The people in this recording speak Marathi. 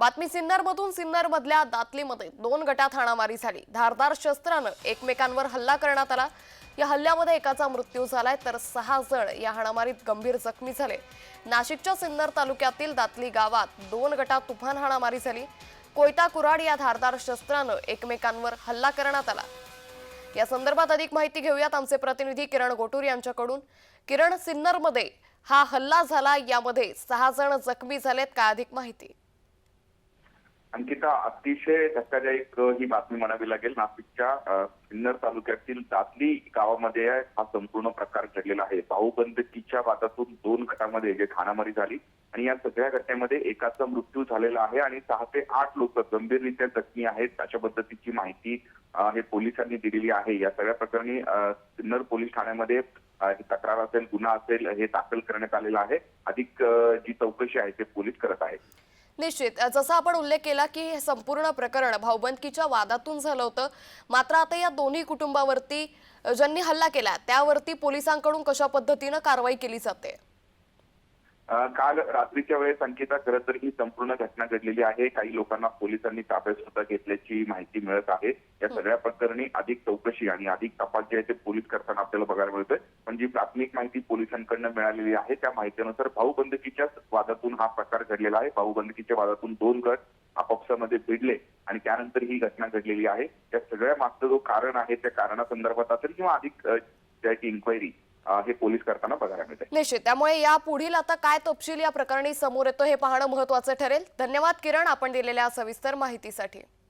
बातमी सिन्नरमधून सिन्नरमधल्या दातलीमध्ये दोन गटात हाणामारी झाली. धारदार शस्त्रानं एकमेकांवर हल्ला करण्यात आला. या हल्ल्यामध्ये एकाचा मृत्यू झालाय तर सहा जण या हाणामारीत गंभीर जखमी झाले. नाशिकच्या सिन्नर तालुक्यातील दातली गावात दोन गटात तुफान हाणामारी झाली. कोयता कुराड या धारदार शस्त्रानं एकमेकांवर हल्ला करण्यात आला. या संदर्भात अधिक माहिती घेऊयात आमचे प्रतिनिधी किरण गोटूर यांच्याकडून. किरण सिन्नरमध्ये हा हल्ला झाला यामध्ये सहा जण जखमी झालेत काय अधिक माहिती? अंकिता अतिशय धक्कादायक ही बातमी म्हणावी लागेल. नाशिकच्या सिन्नर तालुक्यातील दातली गावामध्ये हा संपूर्ण प्रकार घडलेला आहे. भाऊबंदकीच्या वादातून दोन गटामध्ये जे खाणामारी झाली आणि या सगळ्या घटनेमध्ये एकाचा मृत्यू झालेला आहे आणि सहा ते आठ लोक गंभीररित्या जखमी आहेत. अशा पद्धतीची माहिती हे पोलिसांनी दिलेली आहे. या सगळ्या प्रकरणी सिन्नर पोलीस ठाण्यामध्ये तक्रार असेल गुन्हा असेल हे दाखल करण्यात आलेला आहे. अधिक जी चौकशी आहे ते पोलीस करत आहेत. निश्चित. जसा आपण उल्लेख केला की हे संपूर्ण प्रकरण भाऊबंदकीच्या वादातून झालं होतं. मात्र आता या दोन्ही कुटुंबावरती ज्यांनी हल्ला केला त्यावरती पोलिसांकडून कशा पद्धतीनं कारवाई केली जाते? काल रात्रीच्या वेळेस अंकिता खरं तर ही संपूर्ण घटना घडलेली आहे. काही लोकांना पोलिसांनी ताब्यात सुद्धा घेतल्याची माहिती मिळत आहे. या सगळ्या प्रकरणी अधिक चौकशी आणि अधिक तपास जे आहे ते पोलीस करताना आपल्याला बघायला मिळतोय. पण जी प्राथमिक माहिती पोलिसांकडनं मिळालेली आहे त्या माहितीनुसार भाऊबंदकीच्याच वादातून हा प्रकार घडलेला आहे. भाऊबंदकीच्या वादातून दोन गट आपापसामध्ये भिडले आणि त्यानंतर ही घटना घडलेली आहे. त्या सगळ्या मागचं जो कारण आहे त्या कारणासंदर्भात असेल किंवा अधिक त्याची इन्क्वायरी हे पोलीस करताना बघायला मिळते निश्चित. त्यामुळे या पुढील आता काय तपशील या प्रकरणी समोर येतो हे पाहणं महत्वाचं ठरेल. धन्यवाद किरण आपण दिलेल्या सविस्तर माहितीसाठी.